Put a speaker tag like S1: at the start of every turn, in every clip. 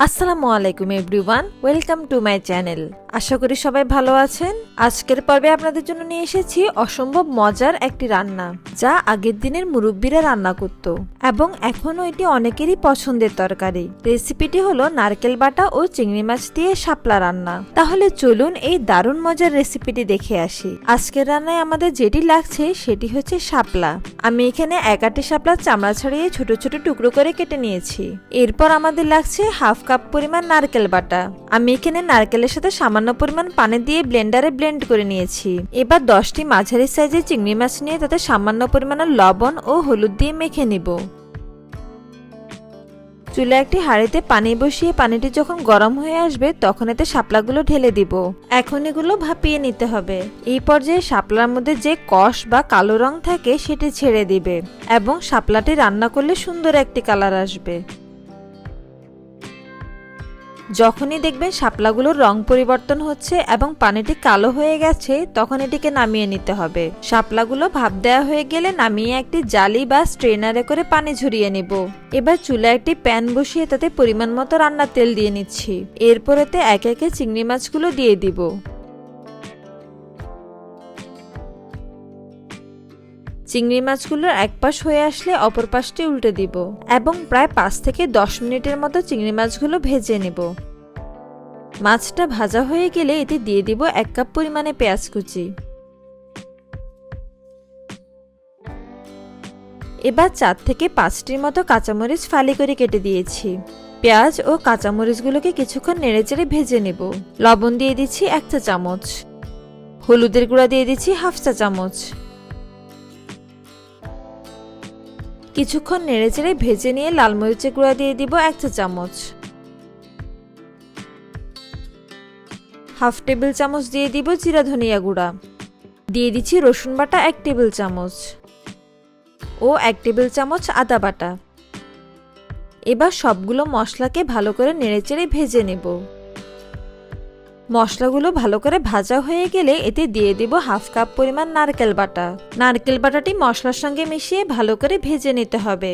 S1: আসসালামু আলাইকুম everyone welcome to my channel আশা করি সবাই ভালো আছেন। আজকের পর্বে আপনাদের জন্য নিয়ে এসেছি অসম্ভব মজার একটি রান্না, যা আগের দিনের মুরব্বীরা রান্না করত এবং এখনও এটি অনেকেরই পছন্দের তরকারি। রেসিপিটি হলো নারকেল বাটা ও চিংড়ি মাছ দিয়ে শাপলা রান্না। তাহলে চলুন এই দারুণ মজার রেসিপিটি দেখে আসি। আজকের রান্নায় আমাদের যেটি লাগছে সেটি হচ্ছে শাপলা। আমি এখানে একাটি শাপলার চামড়া ছাড়িয়ে ছোট ছোট টুকরো করে কেটে নিয়েছি। এরপর আমাদের লাগছে হাফ কাপ পরিমাণ নারকেল বাটা। আমি এখানে নারকেলের সাথে সামান্য পরিমাণ পানি দিয়ে ব্লেন্ডারে ব্লেন্ড করে নিয়েছি। এবার দশটি মাঝারি সাইজের চিংড়ি মাছ নিয়ে তাতে সামান্য পরিমাণের লবণ ও হলুদ দিয়ে মেখে নিব। চুলে একটি হাঁড়িতে পানি বসিয়ে পানিটি যখন গরম হয়ে আসবে, তখন এতে শাপলাগুলো ঢেলে দিব। এখন এগুলো ভাপিয়ে নিতে হবে। এই পর্যায়ে শাপলার মধ্যে যে কষ বা কালো রং থাকে, সেটি ছেড়ে দিবে এবং শাপলাটি রান্না করলে সুন্দর একটি কালার আসবে। যখনই দেখবেন শাপলাগুলোর রং পরিবর্তন হচ্ছে এবং পানিটি কালো হয়ে গেছে, তখন এটিকে নামিয়ে নিতে হবে। শাপলাগুলো ভাপ দেওয়া হয়ে গেলে নামিয়ে একটি জালি বা স্ট্রেনারে করে পানি ঝরিয়ে নিব। এবার চুলা একটি প্যান বসিয়ে তাতে পরিমাণ মতো রান্নার তেল দিয়ে নিচ্ছি। এরপরেতে একে একে চিংড়ি মাছগুলো দিয়ে দিব। চিংড়ি মাছগুলোর এক পাশ হয়ে আসলে অপর পাশটি উল্টে দিব এবং প্রায় পাঁচ থেকে দশ মিনিটের মতো চিংড়ি মাছগুলো ভেজে নেব। মাছটা ভাজা হয়ে গেলে এতে দিয়ে দিব এক কাপ পরিমাণে পেঁয়াজ কুচি। এবার চার থেকে পাঁচটির মতো কাঁচামরিচ ফালি করে কেটে দিয়েছি। পেঁয়াজ ও কাঁচামরিচগুলোকে কিছুক্ষণ নেড়েচেড়ে ভেজে নেব। লবণ দিয়ে দিচ্ছি এক চা চামচ। হলুদের গুঁড়া দিয়ে দিচ্ছি হাফ চা চামচ। কিছুক্ষণ নেড়েচেড়ে ভেজে নিয়ে লাল মরিচের গুঁড়া দিয়ে দিব এক চা চামচ। হাফ টেবিল চামচ দিয়ে দিব জিরা ধনিয়া গুঁড়া। দিয়ে দিচ্ছি রসুন বাটা এক টেবিল চামচ ও এক টেবিল চামচ আদা বাটা। এবার সবগুলো মশলাকে ভালো করে নেড়েচেড়ে ভেজে নেব। মশলাগুলো ভালো করে ভাজা হয়ে গেলে এতে দিয়ে দিব হাফ কাপ পরিমাণ নারকেল বাটা। নারকেল বাটাটি মশলার সঙ্গে মিশিয়ে ভালো করে ভেজে নিতে হবে।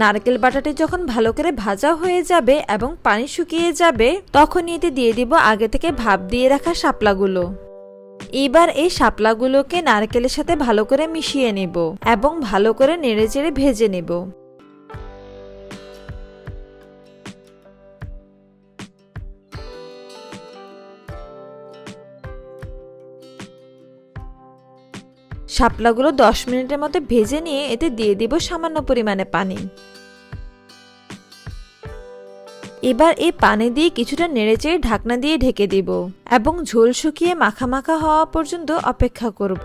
S1: নারকেল বাটাটি যখন ভালো করে ভাজা হয়ে যাবে এবং পানি শুকিয়ে যাবে তখন এতে দিয়ে দিব আগে থেকে ভাপ দিয়ে রাখা শাপলাগুলো। এবার এই শাপলাগুলোকে নারকেলের সাথে ভালো করে মিশিয়ে নেব এবং ভালো করে নেড়ে চেড়ে ভেজে নেব। শাপলাগুলো দশ মিনিটের মতো ভেজে নিয়ে এতে দিয়ে দিব সামান্য পরিমাণে পানি। এবার এই পানি দিয়ে কিছুটা নেড়েচেড়ে ঢাকনা দিয়ে ঢেকে দিব এবং ঝোল শুকিয়ে মাখা মাখা হওয়া পর্যন্ত অপেক্ষা করব।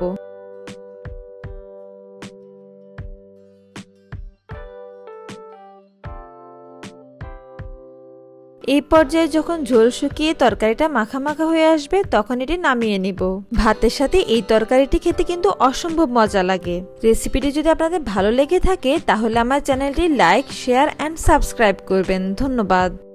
S1: এই পর্যায়ে যখন ঝোল শুকিয়ে তরকারিটা মাখা মাখা হয়ে আসবে, তখন এটি নামিয়ে নিব। ভাতের সাথে এই তরকারিটি খেতে কিন্তু অসম্ভব মজা লাগে। রেসিপিটি যদি আপনাদের ভালো লেগে থাকে, তাহলে আমার চ্যানেলটি লাইক, শেয়ার, অ্যান্ড সাবস্ক্রাইব করবেন। ধন্যবাদ।